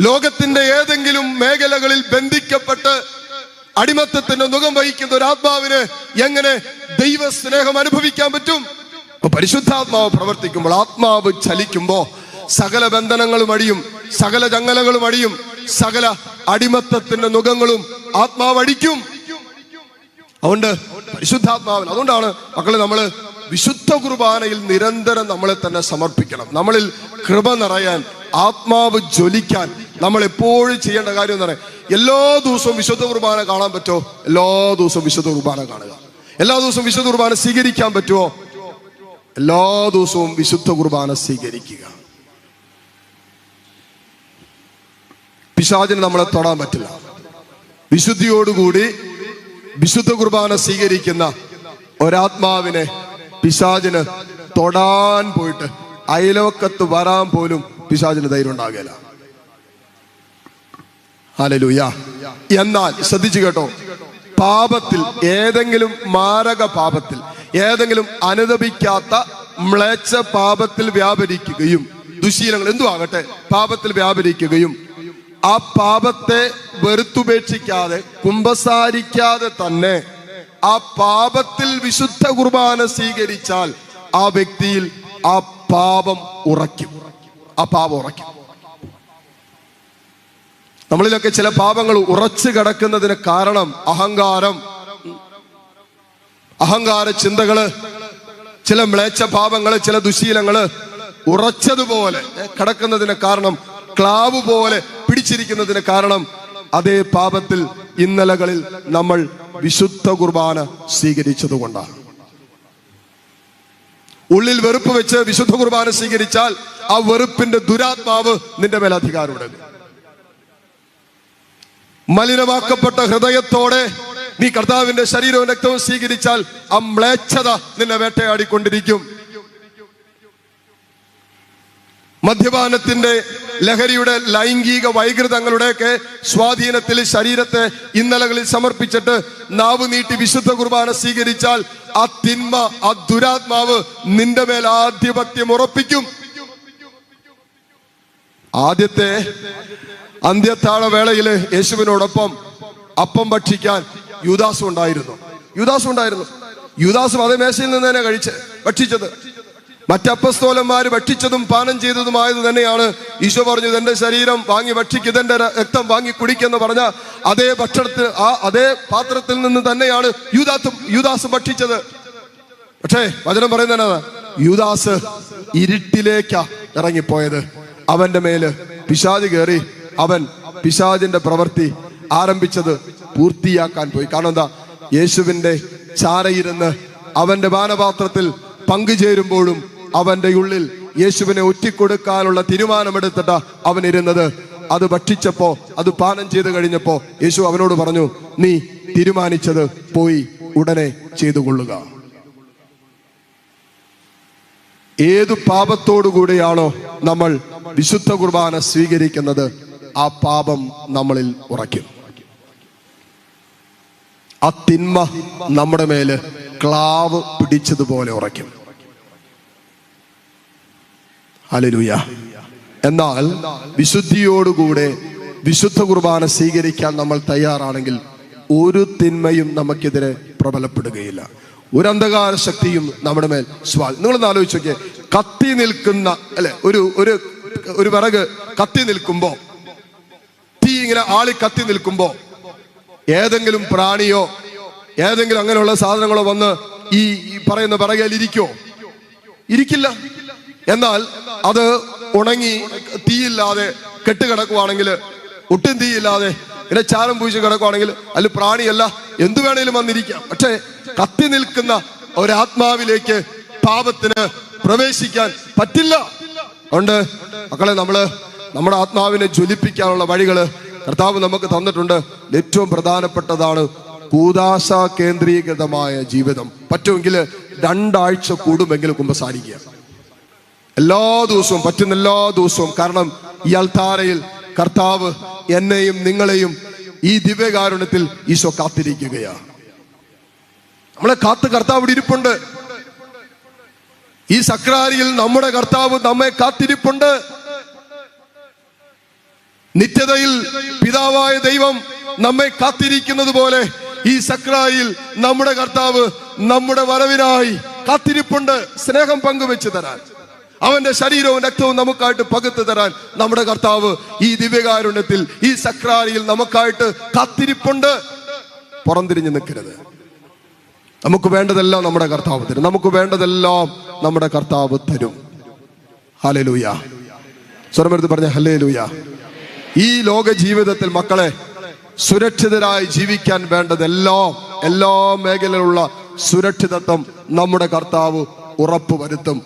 ലോകത്തിന്റെ ഏതെങ്കിലും മേഖലകളിൽ ബന്ധിക്കപ്പെട്ട് അടിമത്തത്തിന്റെ മുഖം വഹിക്കുന്ന ഒരു ആത്മാവിന് എങ്ങനെ ദൈവ സ്നേഹം അനുഭവിക്കാൻ പറ്റും? പരിശുദ്ധാത്മാവ് പ്രവർത്തിക്കുമ്പോൾ ആത്മാവ് ചലിക്കുമ്പോ സകല ബന്ധനങ്ങളും അടിയും സകല ചങ്ങലകളും അടിയും സകല അടിമത്തത്തിന്റെ മുഖങ്ങളും ആത്മാവ് അടിക്കും. അതുകൊണ്ട് പരിശുദ്ധാത്മാവിൽ അതുകൊണ്ടാണ് മക്കളെ നമ്മൾ വിശുദ്ധ കുർബാനയിൽ നിരന്തരം നമ്മളെ തന്നെ സമർപ്പിക്കണം. നമ്മളിൽ കൃപ നിറയാൻ ആത്മാവ് ജ്വലിക്കാൻ നമ്മൾ എപ്പോഴും ചെയ്യേണ്ട കാര്യം എന്ന് പറയാം എല്ലാ ദിവസവും വിശുദ്ധ കുർബാന കാണാൻ പറ്റുമോ? എല്ലാ ദിവസവും വിശുദ്ധ കുർബാന കാണുക. എല്ലാ ദിവസവും വിശുദ്ധ കുർബാന സ്വീകരിക്കാൻ പറ്റുമോ? എല്ലാ ദിവസവും വിശുദ്ധ കുർബാന സ്വീകരിക്കുക. പിശാചിന് നമ്മളെ തൊടാൻ പറ്റില്ല. വിശുദ്ധിയോടുകൂടി വിശുദ്ധ കുർബാന സ്വീകരിക്കുന്ന ഒരാത്മാവിനെ പിശാചിന് തൊടാൻ പോയിട്ട് അയലോക്കത്ത് വരാൻ പോലും പിശാചിന് ധൈര്യം ഉണ്ടാകില്ല ഹല്ലേലൂയ എന്നാൽ ശ്രദ്ധിച്ചു കേട്ടോ. പാപത്തിൽ ഏതെങ്കിലും മാരക പാപത്തിൽ ഏതെങ്കിലും അനുദപിക്കാത്ത മ്ലേച്ഛ പാപത്തിൽ വ്യാപരിക്കുകയും ദുശീലങ്ങൾ എന്തു ആകട്ടെ പാപത്തിൽ വ്യാപരിക്കുകയും ആ പാപത്തെ വെറുത്തുപേക്ഷിക്കാതെ കുമ്പസാരിക്കാതെ തന്നെ ആ പാപത്തിൽ വിശുദ്ധ കുർബാന സ്വീകരിച്ചാൽ ആ വ്യക്തിയിൽ ആ പാപം ഉറയ്ക്കും. ആ പാപം ഉറയ്ക്കും. നമ്മളിലൊക്കെ ചില പാപങ്ങൾ ഉറച്ചു കിടക്കുന്നതിന് കാരണം അഹങ്കാരം. അഹങ്കാര ചിന്തകൾ ചില മ്ലേച്ഛ പാപങ്ങൾ ചില ദുശീലങ്ങൾ ഉറച്ചതുപോലെ കിടക്കുന്നതിന് കാരണം ക്ലാവ് പോലെ പിടിച്ചിരിക്കുന്നതിന് കാരണം അതേ പാപത്തിൽ ഇന്നലകളിൽ നമ്മൾ വിശുദ്ധ കുർബാന സ്വീകരിച്ചത് കൊണ്ടാണ് ഉള്ളിൽ വെറുപ്പ് വെച്ച് വിശുദ്ധ കുർബാന സ്വീകരിച്ചാൽ ആ വെറുപ്പിന്റെ ദുരാത്മാവ് നിന്റെ മേലധികാരം അധികാരമുണ്ട് മലിനമാക്കപ്പെട്ട ഹൃദയത്തോടെ നീ കർത്താവിന്റെ ശരീരവും രക്തവും സ്വീകരിച്ചാൽ ആ മ്ലേച്ഛത നിന്നെ വേട്ടയാടിക്കൊണ്ടിരിക്കും. മദ്യപാനത്തിന്റെ ലഹരിയുടെ ലൈംഗിക വൈകൃതങ്ങളുടെയൊക്കെ സ്വാധീനത്തിൽ ശരീരത്തെ ഇന്നലകളിൽ സമർപ്പിച്ചിട്ട് നാവ് നീട്ടി വിശുദ്ധ കുർബാന സ്വീകരിച്ചാൽ ആ തിന്മ ആ ദുരാത്മാവ് നിന്റെ മേൽ ആധിപത്യം ഉറപ്പിക്കും. ആദ്യത്തെ അന്ത്യത്താഴ വേളയിൽ യേശുവിനോടൊപ്പം അപ്പം ഭക്ഷിക്കാൻ യുദാസും ഉണ്ടായിരുന്നു. യുദാസും ഉണ്ടായിരുന്നു. യുദാസും അതേ മേശയിൽ നിന്ന് തന്നെ കഴിച്ച് ഭക്ഷിച്ചത്. മറ്റപ്പസ്തോലന്മാര് ഭക്ഷിച്ചതും പാനം ചെയ്തതുമായത് തന്നെയാണ് ഈശോ പറഞ്ഞു എന്റെ ശരീരം വാങ്ങി ഭക്ഷിക്കുക ഇതെന്റെ രക്തം വാങ്ങി കുടിക്കെന്ന് പറഞ്ഞ അതേ ഭക്ഷണത്തിൽ ആ അതേ പാത്രത്തിൽ നിന്ന് തന്നെയാണ് യൂദാത്തും യൂദാസും ഭക്ഷിച്ചത്. പക്ഷേ വചനം പറയുന്നത് യുദാസ് ഇരുട്ടിലേക്കാ ഇറങ്ങിപ്പോയത്. അവന്റെ മേൽ പിശാജ് കയറി അവൻ പിശാജിന്റെ പ്രവൃത്തി ആരംഭിച്ചത് പൂർത്തിയാക്കാൻ പോയി. കാരണം എന്താ? യേശുവിന്റെ ചാരയിരുന്ന് അവന്റെ പാനപാത്രത്തിൽ പങ്കുചേരുമ്പോഴും അവന്റെ ഉള്ളിൽ യേശുവിനെ ഒറ്റിക്കൊടുക്കാനുള്ള തീരുമാനമെടുത്തിട്ട അവൻ ഇരുന്നത് അത് ഭക്ഷിച്ചപ്പോ അത് പാനം ചെയ്ത് കഴിഞ്ഞപ്പോ യേശു അവനോട് പറഞ്ഞു നീ തീരുമാനിച്ചത് പോയി ഉടനെ ചെയ്തു ഏതു പാപത്തോടുകൂടിയാണോ നമ്മൾ വിശുദ്ധ കുർബാന സ്വീകരിക്കുന്നത് ആ പാപം നമ്മളിൽ ഉറയ്ക്കും. ആ തിന്മ നമ്മുടെ മേൽ ക്ലാവ് പിടിച്ചതുപോലെ ഉറയ്ക്കും. അലലൂയ എന്നാൽ വിശുദ്ധിയോടുകൂടെ വിശുദ്ധ കുർബാന സ്വീകരിക്കാൻ നമ്മൾ തയ്യാറാണെങ്കിൽ ഒരു തിന്മയും നമുക്കെതിരെ പ്രബലപ്പെടുകയില്ല. ഒരു അന്ധകാര ശക്തിയും നമ്മുടെ മേൽ സ്വാ നിങ്ങളൊന്ന് ആലോചിച്ച് നോക്കിയേ. കത്തി നിൽക്കുന്ന അല്ലെ ഒരു ഒരു ഒരു വിറക് കത്തി നിൽക്കുമ്പോ തീ ഇങ്ങനെ ആളി കത്തി നിൽക്കുമ്പോ ഏതെങ്കിലും പ്രാണിയോ ഏതെങ്കിലും അങ്ങനെയുള്ള സാധനങ്ങളോ വന്ന് ഈ പറയുന്ന വിറകയിൽ ഇരിക്കോ ഇരിക്കില്ല. എന്നാൽ അത് ഉണങ്ങി തീയില്ലാതെ കെട്ടുകിടക്കുവാണെങ്കിൽ ഒട്ടും തീയില്ലാതെ ഇങ്ങനെ ചാരം പൂശി കിടക്കുവാണെങ്കിൽ അതിൽ പ്രാണിയല്ല. എന്തു വേണേലും വന്നിരിക്കാം. പക്ഷേ കത്തി നിൽക്കുന്ന ഒരാത്മാവിലേക്ക് പാപത്തിന് പ്രവേശിക്കാൻ പറ്റില്ല. ഉണ്ട്. മക്കളെ നമ്മൾ നമ്മുടെ ആത്മാവിനെ ജ്വലിപ്പിക്കാനുള്ള വഴികൾ കർത്താവ് നമുക്ക് തന്നിട്ടുണ്ട്. ഏറ്റവും പ്രധാനപ്പെട്ടതാണ് കൂതാശ കേന്ദ്രീകൃതമായ ജീവിതം. പറ്റുമെങ്കിൽ രണ്ടാഴ്ച കൂടുമെങ്കിലും കുമ്പസാരിക്കുക. എല്ലാ ദിവസവും പറ്റുന്ന എല്ലാ ദിവസവും കാരണം ഇയാൾ താരയിൽ കർത്താവ് എന്നെയും നിങ്ങളെയും ഈ ദിവ്യകാരുണ്യത്തിൽ ഈശോ കാത്തിരിക്കുകയാണ്. നമ്മളെ കാത്ത് കർത്താവ് ഇവിടെ ഇരിപ്പുണ്ട്. ഈ സക്രാരിയിൽ നമ്മുടെ കർത്താവ് നമ്മെ കാത്തിരിപ്പുണ്ട്. നിത്യതയിൽ പിതാവായ ദൈവം നമ്മെ കാത്തിരിക്കുന്നത് പോലെ ഈ സക്രായിൽ നമ്മുടെ കർത്താവ് നമ്മുടെ വരവിനായി കാത്തിരിപ്പുണ്ട്. സ്നേഹം പങ്കുവെച്ച് തരാൻ. അവന്റെ ശരീരവും രക്തവും നമുക്കായിട്ട് പകുത്തു തരാൻ നമ്മുടെ കർത്താവ് ഈ ദിവ്യകാരുണ്യത്തിൽ ഈ സക്രാരിയിൽ നമുക്കായിട്ട് കാത്തിരിപ്പുണ്ട്. പുറംതിരിഞ്ഞു നിൽക്കരുത്. നമുക്ക് വേണ്ടതെല്ലാം നമ്മുടെ കർത്താവ് തരും. നമുക്ക് വേണ്ടതെല്ലാം നമ്മുടെ കർത്താവ് തരും. ഹലേ ലൂയ സ്വരമെടുത്ത് പറഞ്ഞ ഹലേ ലൂയ ഈ ലോക ജീവിതത്തിൽ മക്കളെ സുരക്ഷിതരായി ജീവിക്കാൻ വേണ്ടതെല്ലാം എല്ലാ മേഖലയിലുള്ള സുരക്ഷിതത്വം നമ്മുടെ കർത്താവ് ഉറപ്പുവരുത്തും.